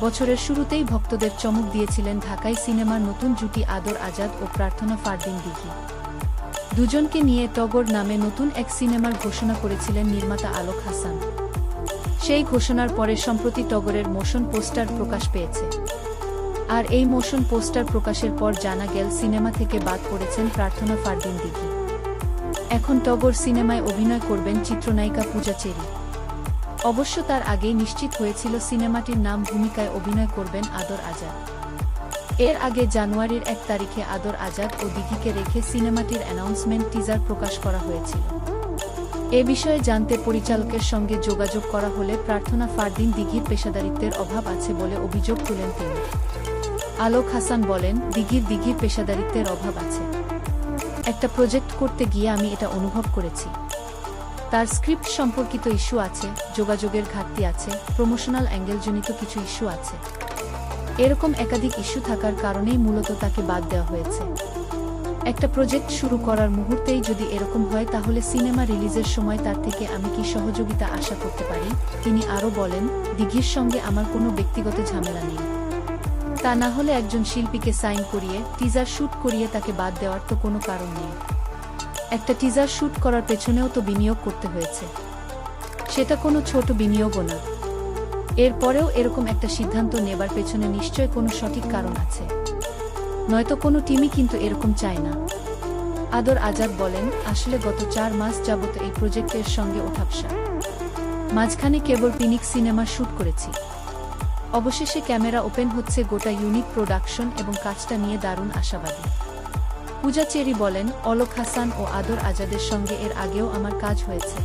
বছরের শুরুতেই ভক্তদের চমক দিয়েছিলেন ঢাকায় সিনেমার নতুন জুটি আদর, আজাদ ও প্রার্থনা ফারদিন দিঘি। দুজনকে নিয়ে টগর নামে নতুন এক সিনেমার ঘোষণা করেছিলেন নির্মাতা আলোক হাসান। সেই ঘোষণার পরে সম্প্রতি টগরের মোশন পোস্টার প্রকাশ পেয়েছে। আর এই মোশন পোস্টার প্রকাশের পর জানা গেল, সিনেমা থেকে বাদ পড়েছেন প্রার্থনা ফারদিন দিঘি। এখন টগর সিনেমায় অভিনয় করবেন চিত্রনায়িকা পূজা চেরি। অবশ্য তার আগেই নিশ্চিত হয়েছিল সিনেমাটির নাম ভূমিকায় অভিনয় করবেন আদর আজাদ। এর আগে জানুয়ারির এক তারিখে আদর আজাদ ও দিঘিকে রেখে সিনেমাটির অ্যানাউন্সমেন্ট টিজার প্রকাশ করা হয়েছিল। এ বিষয়ে জানতে পরিচালকের সঙ্গে যোগাযোগ করা হলে প্রার্থনা ফারদিন দিঘির পেশাদারিত্বের অভাব আছে বলে অভিযোগ তুলেন তিনি। আলোক হাসান বলেন, দিঘির দিঘির পেশাদারিত্বের অভাব আছে। একটা প্রজেক্ট করতে গিয়ে আমি এটা অনুভব করেছি। তার স্ক্রিপ্ট সম্পর্কিত ইস্যু আছে, যোগাযোগের ঘাটতি আছে প্রমোশনাল অ্যাঙ্গেলজনিত কিছু ইস্যু আছে। এরকম একাধিক ইস্যু থাকার কারণেই মূলত তাকে বাদ দেওয়া হয়েছে। একটা প্রজেক্ট শুরু করার মুহূর্তেই যদি এরকম হয় তাহলে সিনেমা রিলিজের সময় তার থেকে আমি কি সহযোগিতা আশা করতে পারি? তিনি আরও বলেন, দিঘির সঙ্গে আমার কোনো ব্যক্তিগত ঝামেলা নেই। তা না হলে একজন শিল্পীকে সাইন করিয়ে, টিজার শ্যুট করিয়ে তাকে বাদ দেওয়ার তো কোনো কারণ নেই। একটা টিজার শ্যুট করার পেছনেও তো বিনিয়োগ করতে হয়েছে। সেটা কোনো ছোট বিনিয়োগও না। এরপরেও এরকম একটা সিদ্ধান্ত নেবার পেছনে নিশ্চয় কোনো সঠিক কারণ আছে। নয়তো কোনো টিমই কিন্তু এরকম চায় না। আদর আজাদ বলেন, আসলে গত চার মাস যাবত এই প্রজেক্টের সঙ্গে ওঠাপসা। মাঝখানে কেবল পিনিক সিনেমা শ্যুট করেছি। অবশেষে ক্যামেরা ওপেন হচ্ছে গোটা ইউনিক প্রোডাকশন এবং কাজটা নিয়ে দারুণ আশাবাদী। পূজা চেরি বলেন, অলোক হাসান ও আদর আজাদের সঙ্গে এর আগেও আমার কাজ হয়েছে।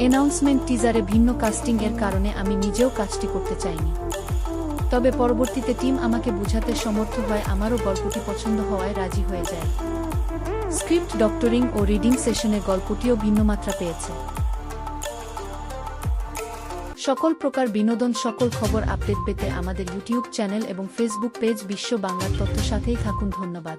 অ্যানাউন্সমেন্ট টিজারে ভিন্ন কাস্টিং এর কারণে আমি নিজেও কাজটি করতে চাইনি। তবে পরবর্তীতে টিম আমাকে বুঝাতে সমর্থ হয়, আমারও গল্পটি পছন্দ হওয়ায় রাজি হয়ে যায়। স্ক্রিপ্ট ডক্টরিং ও রিডিং সেশনে গল্পটিও ভিন্ন মাত্রা পেয়েছে। সকল প্রকার বিনোদন, সকল খবর আপডেট পেতে আমাদের ইউটিউব চ্যানেল এবং ফেসবুক পেজ বিশ্ব বাংলার তথ্য সাথেই থাকুন, ধন্যবাদ।